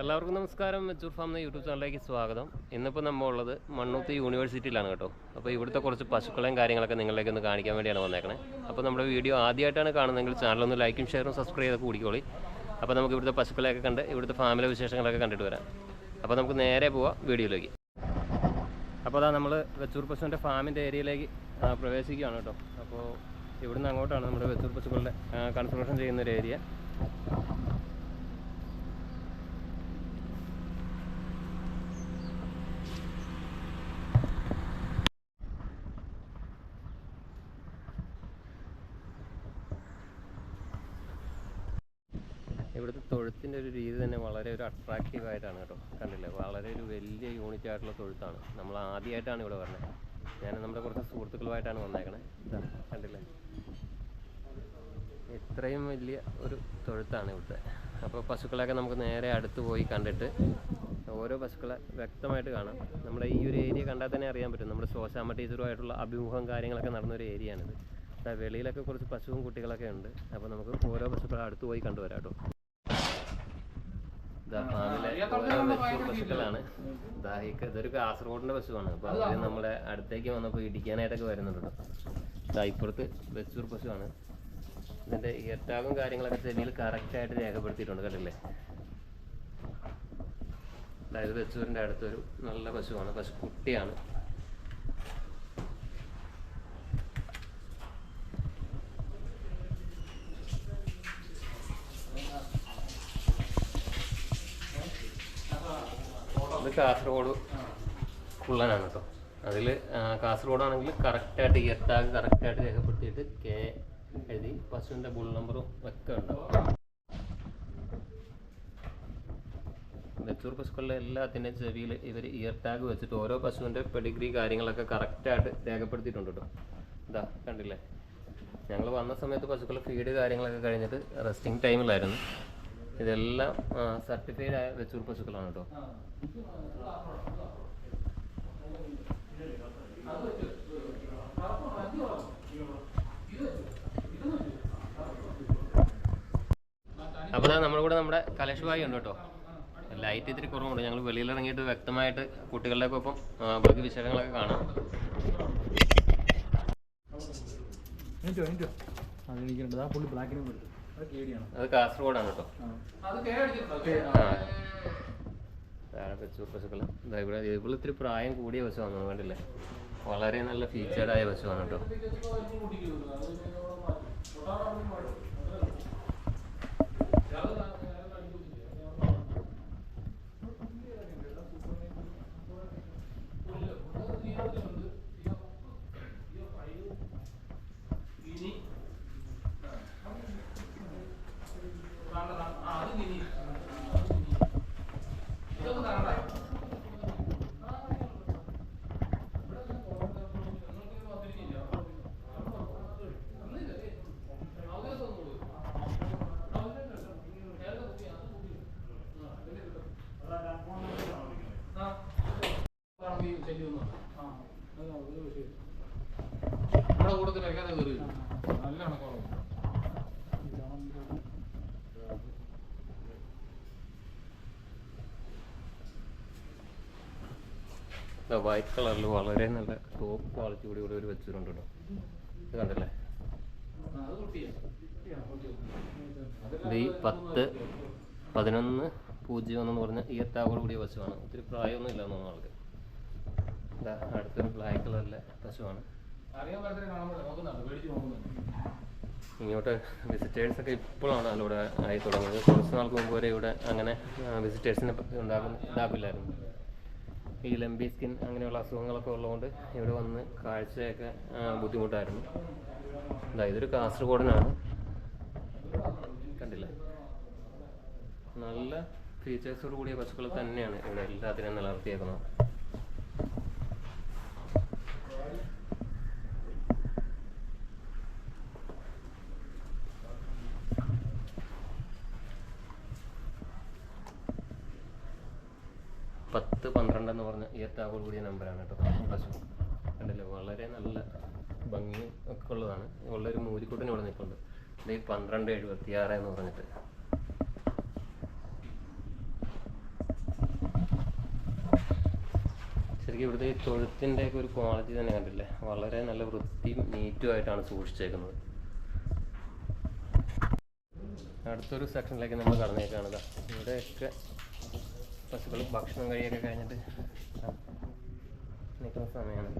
എല്ലാവർക്കും നമസ്കാരം. Mature farm എന്ന യൂട്യൂബ് ചാനലിലേക്ക് സ്വാഗതം. ഇന്നിപ്പോൾ നമ്മൾ ഉള്ളത് മണ്ണൂത്തി യൂണിവേഴ്സിറ്റിയിലാണ് കേട്ടോ. അപ്പോൾ ഇവിടുത്തെ കുറച്ച് പശുക്കളെയും കാര്യങ്ങളൊക്കെ നിങ്ങളിലേക്ക് ഒന്ന് കാണിക്കാൻ വേണ്ടിയാണ് വന്നേക്കണേ. അപ്പോൾ നമ്മുടെ വീഡിയോ ആദ്യമായിട്ടാണ് കാണുന്നതെങ്കിൽ ചാനലൊന്ന് ലൈക്കും ഷെയറും സബ്സ്ക്രൈബ് ചെയ്തൊക്കെ കൂടിക്കോളി. അപ്പോൾ നമുക്ക് ഇവിടുത്തെ പശുക്കളെയൊക്കെ കണ്ട് ഇവിടുത്തെ ഫാമിലെ വിശേഷങ്ങളൊക്കെ കണ്ടിട്ട് വരാം. അപ്പോൾ നമുക്ക് നേരെ പോവാം വീഡിയോയിലേക്ക്. അപ്പോൾ അതാ നമ്മൾ വെച്ചൂർ പശുവിന്റെ ഫാമിന്റെ ഏരിയയിലേക്ക് പ്രവേശിക്കുകയാണ് കേട്ടോ. അപ്പോൾ ഇവിടുന്ന് അങ്ങോട്ടാണ് നമ്മുടെ വെച്ചൂർ പശുക്കളുടെ കൺസ്ട്രക്ഷൻ ചെയ്യുന്ന ഒരു ഏരിയ. ഇവിടുത്തെ തൊഴുത്തിന്റെ ഒരു രീതി തന്നെ വളരെ ഒരു അട്രാക്റ്റീവ് ആയിട്ടാണ് കേട്ടോ. കണ്ടില്ലേ? വളരെ ഒരു വലിയ യൂണിറ്റ് ആയിട്ടുള്ള തൊഴുത്താണ്. നമ്മൾ ആദ്യമായിട്ടാണ് ഇവിടെ വരുന്നത് ഞാൻ നമ്മുടെ കുറച്ച് സുഹൃത്തുക്കളുമായിട്ടാണ് വന്നേക്കണേ. ഇതാ കണ്ടില്ലേ? ഇത്രയും വലിയ ഒരു തൊഴുത്താണ് ഇവിടുത്തെ. അപ്പോൾ പശുക്കളെയൊക്കെ നമുക്ക് നേരെ അടുത്ത് പോയി കണ്ടിട്ട് ഓരോ പശുക്കളെ വ്യക്തമായിട്ട് കാണാം. നമ്മുടെ ഈ ഒരു ഏരിയ കണ്ടാൽ തന്നെ അറിയാൻ പറ്റും. നമ്മുടെ ശോശാമ്മ ടീച്ചറുമായിട്ടുള്ള അഭിമുഖം കാര്യങ്ങളൊക്കെ നടന്ന ഒരു ഏരിയയാണിത് ദാ വെളിയിലൊക്കെ കുറച്ച് പശുവും കുട്ടികളൊക്കെ ഉണ്ട്. അപ്പോൾ നമുക്ക് ഓരോ പശുക്കളെ അടുത്ത് പോയി കണ്ടുവരാം കേട്ടോ ഇതാ ഫാമിലെ ഓരോ വെച്ചൂർ പശുക്കളാണ്. ദാഹിക്ക് ഇതൊരു കാസർഗോഡിന്റെ പശുവാണ്. അപ്പൊ അവർ നമ്മളെ അടുത്തേക്ക് വന്നപ്പോ ഇടിക്കാനായിട്ടൊക്കെ വരുന്നുണ്ട് ഇപ്പുറത്ത് വെച്ചൂർ പശുവാണ്. ഇതിന്റെ ഇയർട്ടാകും കാര്യങ്ങളൊക്കെ ചെവിയിൽ കറക്റ്റ് ആയിട്ട് രേഖപ്പെടുത്തിയിട്ടുണ്ട് കണ്ടില്ലേ? അതായത് വെച്ചൂരിന്റെ അടുത്തൊരു നല്ല പശുവാണ്. പശു കുട്ടിയാണ് കാസർഗോഡ് കുള്ളനാണ് കേട്ടോ. അതിൽ കാസർഗോഡാണെങ്കിൽ കറക്റ്റായിട്ട് ഇയർട്ടാഗ് കറക്റ്റായിട്ട് രേഖപ്പെടുത്തിയിട്ട് കെ എഴുതി പശുവിന്റെ ബുൾ നമ്പറും ഒക്കെ ഉണ്ടാവും. നെച്ചൂർ പശുക്കളുടെ എല്ലാത്തിന്റെയും ചെവിയിൽ ഇവർ ഇയർ ടാഗ് വെച്ചിട്ട് ഓരോ പശുവിന്റെ പെഡിഗ്രി കാര്യങ്ങളൊക്കെ കറക്റ്റായിട്ട് രേഖപ്പെടുത്തിയിട്ടുണ്ട് കേട്ടോ. ഇതാ കണ്ടില്ലേ? ഞങ്ങൾ വന്ന സമയത്ത് പശുക്കളുടെ ഫീഡ് കാര്യങ്ങളൊക്കെ കഴിഞ്ഞിട്ട് റെസ്റ്റിംഗ് ടൈമിലായിരുന്നു ഇതെല്ലാം സർട്ടിഫൈഡ് ആയ വെച്ചൂർ പശുക്കളാണ് കേട്ടോ. അപ്പോൾ നമ്മുടെ കൂടെ നമ്മുടെ കലേഷ് ഭായി ഉണ്ട് കേട്ടോ. ലൈറ്റ് ഇത്തിരി കുറവുണ്ട്. ഞങ്ങൾ വെളിയിൽ ഇറങ്ങിയിട്ട് വ്യക്തമായിട്ട് കുട്ടികളുടെ ഒപ്പം ബാക്കി വിശേഷങ്ങളൊക്കെ കാണാം. അത് കാസർഗോഡാണ് ആ പുള്ളി ബ്ലാക്കിനും കൊടുത്തു അത് കേടിയാണ് അത് കാസർഗോഡാണ് കേട്ടോ താഴെ പശു പശുക്കൾ ഇവിടെ ഇവിടെ ഇത്തിരി പ്രായം കൂടിയ പശുവാണ് കണ്ടില്ലേ? വളരെ നല്ല ഫീച്ചേർഡ് ആയ പശുവാണ് കേട്ടോ. വൈറ്റ് കളറിൽ വളരെ നല്ല ടോപ്പ് ക്വാളിറ്റി കൂടി ഇവിടെ ഒരു വെച്ചിട്ടുണ്ട് കേട്ടോ ഇത് കണ്ടല്ലേ? ഈ പത്ത് പതിനൊന്ന് പൂജ്യം എന്ന് പറഞ്ഞ ഈ എത്താവോട് കൂടിയ വശമാണ് ഒത്തിരി പ്രായമൊന്നും ഇല്ല തോന്നുന്നു ആൾക്ക്. ഇതാ അടുത്തൊരു ബ്ലാക്ക് കളറിലെ പശുവാണ്. ഇങ്ങോട്ട് വിസിറ്റേഴ്സൊക്കെ ഇപ്പോഴാണ് അതിലൂടെ ആയി തുടങ്ങുന്നത്. കുറച്ച് നാൾക്ക് മുമ്പ് വരെ ഇവിടെ അങ്ങനെ വിസിറ്റേഴ്സിനെ ഉണ്ടാക്കുന്ന ഇതാക്കില്ലായിരുന്നു. ഈ ലംബി സ്കിൻ അങ്ങനെയുള്ള അസുഖങ്ങളൊക്കെ ഉള്ളതുകൊണ്ട് ഇവിടെ വന്ന് കാഴ്ചയൊക്കെ ബുദ്ധിമുട്ടായിരുന്നു. ഇതാ ഇതൊരു കാസർഗോഡിനാണ്. കണ്ടില്ലേ? നല്ല ഫീച്ചേഴ്സോട് കൂടിയ പശുക്കൾ തന്നെയാണ് ഇവിടെ എല്ലാത്തിനും നിലനിർത്തിയേക്കുന്നത്. പന്ത്രണ്ട് എന്ന് പറഞ്ഞ ഏറ്റവും കൂടിയ നമ്പറാണ് കേട്ടോ. പശു കണ്ടില്ലേ? വളരെ നല്ല ഭംഗി ഒക്കെ ഉള്ളതാണ്. ഉള്ളൊരു മൂലിക്കൂട്ടിന് ഇവിടെ നിൽപ്പുണ്ട്. ഇത് പന്ത്രണ്ട് എഴുപത്തി ആറ് എന്ന് പറഞ്ഞിട്ട്. ശരിക്കും ഇവിടുത്തെ ഈ തൊഴുത്തിന്റെ ഒക്കെ ഒരു ക്വാളിറ്റി തന്നെ കണ്ടില്ലേ? വളരെ നല്ല വൃത്തിയും നീറ്റുമായിട്ടാണ് സൂക്ഷിച്ചേക്കുന്നത്. അടുത്തൊരു സെക്ഷനിലേക്ക് നമ്മൾ കടന്നേക്കാണ്. ഇവിടെയൊക്കെ പശുക്കൾ ഭക്ഷണം കഴിയൊക്കെ കഴിഞ്ഞിട്ട് നിൽക്കുന്ന സമയമാണ്.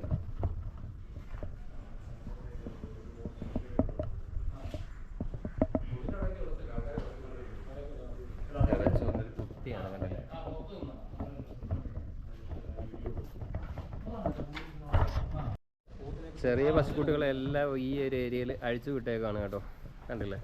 ചെറിയ പശുക്കുട്ടികളെല്ലാം ഈ ഒരു ഏരിയയിൽ അഴിച്ചു വിട്ടേക്കാണ് കേട്ടോ. കണ്ടില്ലേ?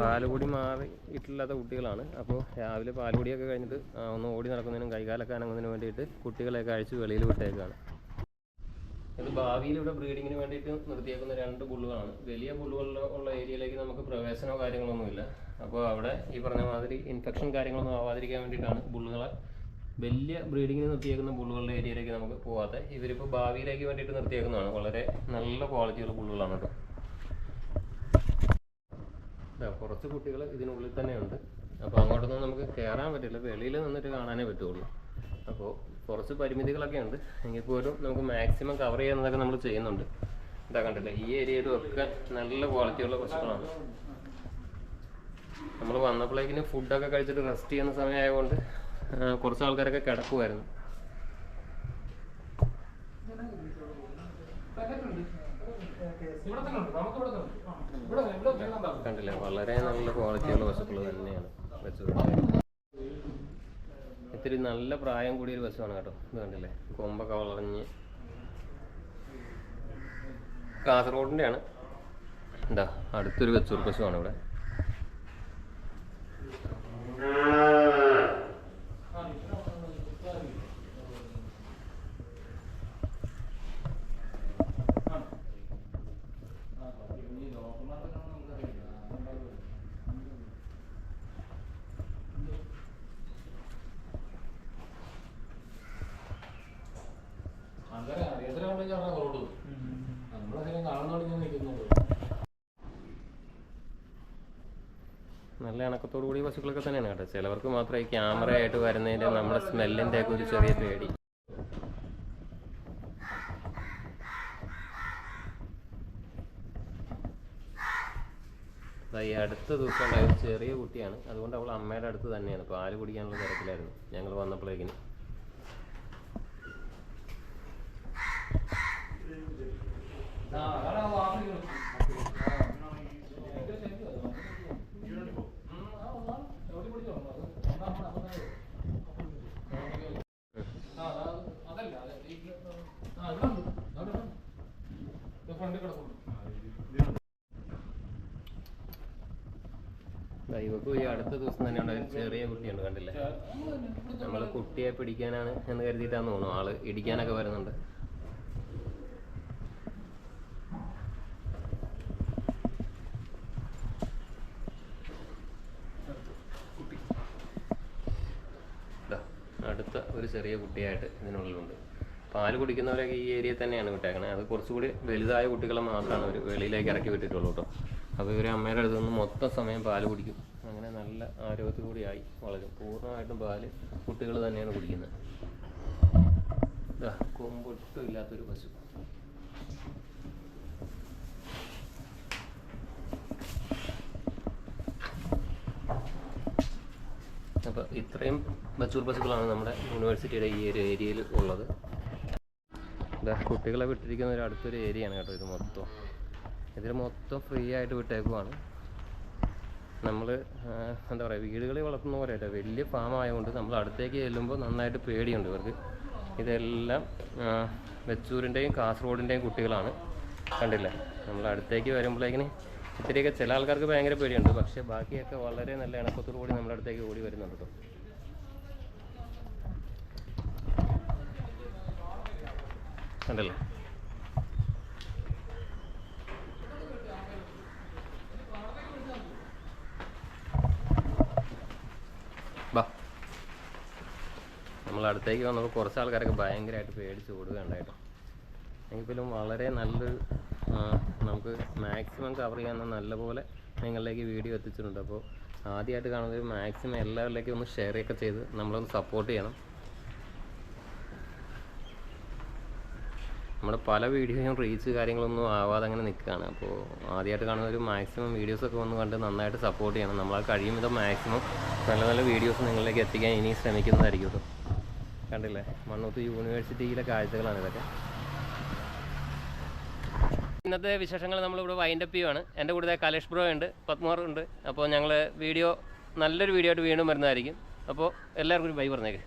പാലുകൂടി മാറി ഇട്ടില്ലാത്ത കുട്ടികളാണ്. അപ്പോൾ രാവിലെ പാലുപൊടിയൊക്കെ കഴിഞ്ഞിട്ട് ഒന്ന് ഓടി നടക്കുന്നതിനും കൈകാലൊക്കെ അനങ്ങുന്നതിനും വേണ്ടിയിട്ട് കുട്ടികളെയൊക്കെ അഴിച്ച് വെളിയിൽ വിട്ടേക്കാണ്. ഇത് ഭാവിയിൽ ഇവിടെ ബ്രീഡിങ്ങിന് വേണ്ടിയിട്ട് നിർത്തിയേക്കുന്ന രണ്ട് പുള്ളുകളാണ് വലിയ ബുള്ളുകളിൽ ഉള്ള ഏരിയയിലേക്ക് നമുക്ക് പ്രവേശനമോ കാര്യങ്ങളൊന്നുമില്ല അപ്പോൾ അവിടെ ഈ പറഞ്ഞ മാതിരി ഇൻഫെക്ഷൻ കാര്യങ്ങളൊന്നും ആവാതിരിക്കാൻ വേണ്ടിയിട്ടാണ് പുള്ളുകളെ വലിയ ബ്രീഡിങ്ങിന് നിർത്തിയേക്കുന്ന പുള്ളുകളുടെ ഏരിയയിലേക്ക് നമുക്ക് പോകാതെ ഇവരിപ്പോൾ ഭാവിയിലേക്ക് വേണ്ടിയിട്ട് നിർത്തിയേക്കുന്നതാണ്. വളരെ നല്ല ക്വാളിറ്റിയുള്ള പുള്ളുകളാണ് കേട്ടോ കുറച്ച് കുട്ടികൾ ഇതിനുള്ളിൽ തന്നെയുണ്ട്. അപ്പോൾ അങ്ങോട്ടൊന്നും നമുക്ക് കയറാൻ പറ്റില്ല. വെളിയിൽ നിന്നിട്ട് കാണാനേ പറ്റുള്ളൂ. അപ്പോൾ കുറച്ച് പരിമിതികളൊക്കെ ഉണ്ട്. എങ്കിൽ പോലും നമുക്ക് മാക്സിമം കവർ ചെയ്യുന്നതൊക്കെ നമ്മൾ ചെയ്യുന്നുണ്ട്. ഇതാ കണ്ടില്ലേ? ഈ ഏരിയയിലും ഒക്കെ നല്ല ക്വാളിറ്റിയുള്ള പശുക്കളാണ് നമ്മൾ വന്നപ്പോഴേക്കിന് ഫുഡൊക്കെ കഴിച്ചിട്ട് റെസ്റ്റ് ചെയ്യുന്ന സമയമായതുകൊണ്ട് കുറച്ച് ആൾക്കാരൊക്കെ കിടക്കുമായിരുന്നു കണ്ടില്ലേ? വളരെ നല്ല ക്വാളിറ്റിയുള്ള പശുക്കൾ തന്നെയാണ് വെച്ചത്. ഇത്തിരി നല്ല പ്രായം കൂടിയ ഒരു പശുവാണ് കേട്ടോ. ഇത് കണ്ടില്ലേ? കൊമ്പൊക്കെ വളഞ്ഞ് കാസർഗോഡിന്റെയാണ് എന്താ അടുത്തൊരു വെച്ചൂർ പശുവാണ് ഇവിടെ. കൂടിയ പശുക്കളൊക്കെ തന്നെയാണ് കേട്ടോ. ചിലവർക്ക് മാത്രം ഈ ക്യാമറ ആയിട്ട് വരുന്നതിന്റെ നമ്മുടെ സ്മെല്ലിന്റെ ഒക്കെ ഒരു ചെറിയ പേടി. ഈ അടുത്ത ദിവസം ഉണ്ടായ ഒരു ചെറിയ കുട്ടിയാണ്. അതുകൊണ്ട് അവൾ അമ്മയുടെ അടുത്ത് തന്നെയാണ്. പാൽ കുടിക്കാനുള്ള തിരക്കിലായിരുന്നു. ഞങ്ങൾ വന്നപ്പോഴേക്കിന്. ഫ്രണ്ട് ഈ അടുത്ത ദിവസം തന്നെ ഉണ്ടായ ഒരു ചെറിയ കുട്ടിയുണ്ട് കണ്ടില്ലേ? നമ്മൾ കുട്ടിയെ പിടിക്കാനാണ് എന്ന് കരുതിയിട്ടാന്ന് തോന്നുന്നു ആൾ ഇടിക്കാനൊക്കെ വരുന്നുണ്ട്. അടുത്ത ഒരു ചെറിയ കുട്ടിയായിട്ട് ഇതിനുള്ളിലുണ്ട്. പാൽ കുടിക്കുന്നവരൊക്കെ ഈ ഏരിയയിൽ തന്നെയാണ് വിട്ടേക്കണേ. അത് കുറച്ചുകൂടി വലുതായ കുട്ടികളെ മാത്രമാണ് ഒരു വെളിയിലേക്ക് ഇറക്കി വിട്ടിട്ടുള്ളൂ കേട്ടോ. അപ്പോൾ ഇവർ അമ്മയുടെ അടുത്ത് നിന്ന് മൊത്തം സമയം പാൽ കുടിക്കും. അങ്ങനെ നല്ല ആരോഗ്യത്തോടെ കൂടി ആയി വളരും. പൂർണമായിട്ടും പാൽ കുട്ടികൾ തന്നെയാണ് കുടിക്കുന്നത്. കൊമ്പൊട്ടും ഇല്ലാത്തൊരു പശു. അപ്പോൾ ഇത്രയും ബച്ചൂർ പശുക്കളാണ് നമ്മുടെ യൂണിവേഴ്സിറ്റിയുടെ ഈ ഒരു ഏരിയയിൽ ഉള്ളത്. ഇതാ കുട്ടികളെ വിട്ടിരിക്കുന്ന ഒരു അടുത്തൊരു ഏരിയയാണ് കേട്ടോ ഇത് മൊത്തം. ഇതിൽ മൊത്തം ഫ്രീ ആയിട്ട് വിട്ടേക്കുവാണ്. നമ്മൾ എന്താ പറയുക വീടുകളിൽ വളർത്തുന്ന പോലെ അല്ല വലിയ ഫാം ആയതുകൊണ്ട് നമ്മൾ അടുത്തേക്ക് ചെല്ലുമ്പോൾ നന്നായിട്ട് പേടിയുണ്ട് ഇവർക്ക്. ഇതെല്ലാം വെച്ചൂരിന്റെയും കാസർഗോഡിന്റെയും കുട്ടികളാണ്. കണ്ടില്ല? നമ്മൾ അടുത്തേക്ക് വരുമ്പോഴേക്കിന് ഇത്തിരിയൊക്കെ ചില ആൾക്കാർക്ക് ഭയങ്കര പേടിയുണ്ട്. പക്ഷേ ബാക്കിയൊക്കെ വളരെ നല്ല ഇണക്കത്തോടു കൂടി നമ്മുടെ അടുത്തേക്ക് ഓടി വരുന്നുണ്ട് കേട്ടോ കണ്ടല്ലേ ബാ നമ്മൾ അടുത്തേക്ക് വന്നപ്പോൾ കുറച്ച് ആൾക്കാരൊക്കെ ഭയങ്കരമായിട്ട് പേടിച്ച് ഓടുകയുണ്ടായിട്ടോ. എങ്കിലും വളരെ നല്ലൊരു നമുക്ക് മാക്സിമം കവർ ചെയ്യാവുന്ന നല്ലപോലെ നിങ്ങളിലേക്ക് വീഡിയോ എത്തിച്ചിട്ടുണ്ട്. അപ്പോൾ ആദ്യമായിട്ട് കാണുന്നത് മാക്സിമം എല്ലാവരിലേക്കും ഒന്ന് ഷെയർ ഒക്കെ ചെയ്ത് നമ്മളൊന്ന് സപ്പോർട്ട് ചെയ്യണം. നമ്മുടെ പല വീഡിയോയും റീച്ച് കാര്യങ്ങളൊന്നും ആവാതെ അങ്ങനെ നിൽക്കുകയാണ്. അപ്പോൾ ആദ്യമായിട്ട് കാണുന്നവർ മാക്സിമം വീഡിയോസൊക്കെ ഒന്ന് കണ്ട് നന്നായിട്ട് സപ്പോർട്ട് ചെയ്യണം. നമ്മളാൽ കഴിയും വിധം മാക്സിമം നല്ല നല്ല വീഡിയോസ് നിങ്ങളിലേക്ക് എത്തിക്കാൻ ഇനി ശ്രമിക്കുന്നതായിരിക്കും കണ്ടില്ലേ? മണ്ണൂത്ത് യൂണിവേഴ്സിറ്റിയിലെ കാഴ്ചകളാണ് ഇതൊക്കെ. ഇന്നത്തെ വിശേഷങ്ങൾ നമ്മളിവിടെ വൈൻഡപ്പ് ചെയ്യുവാണ്. എന്റെ കൂടെ കലേഷ് ബ്രോ ഉണ്ട് പത്മാർ ഉണ്ട്. അപ്പോൾ ഞങ്ങൾ വീഡിയോ നല്ലൊരു വീഡിയോ ആയിട്ട് വീണ്ടും വരുന്നതായിരിക്കും. അപ്പോൾ എല്ലാവർക്കും ഒരു ബൈ പറഞ്ഞേക്ക്.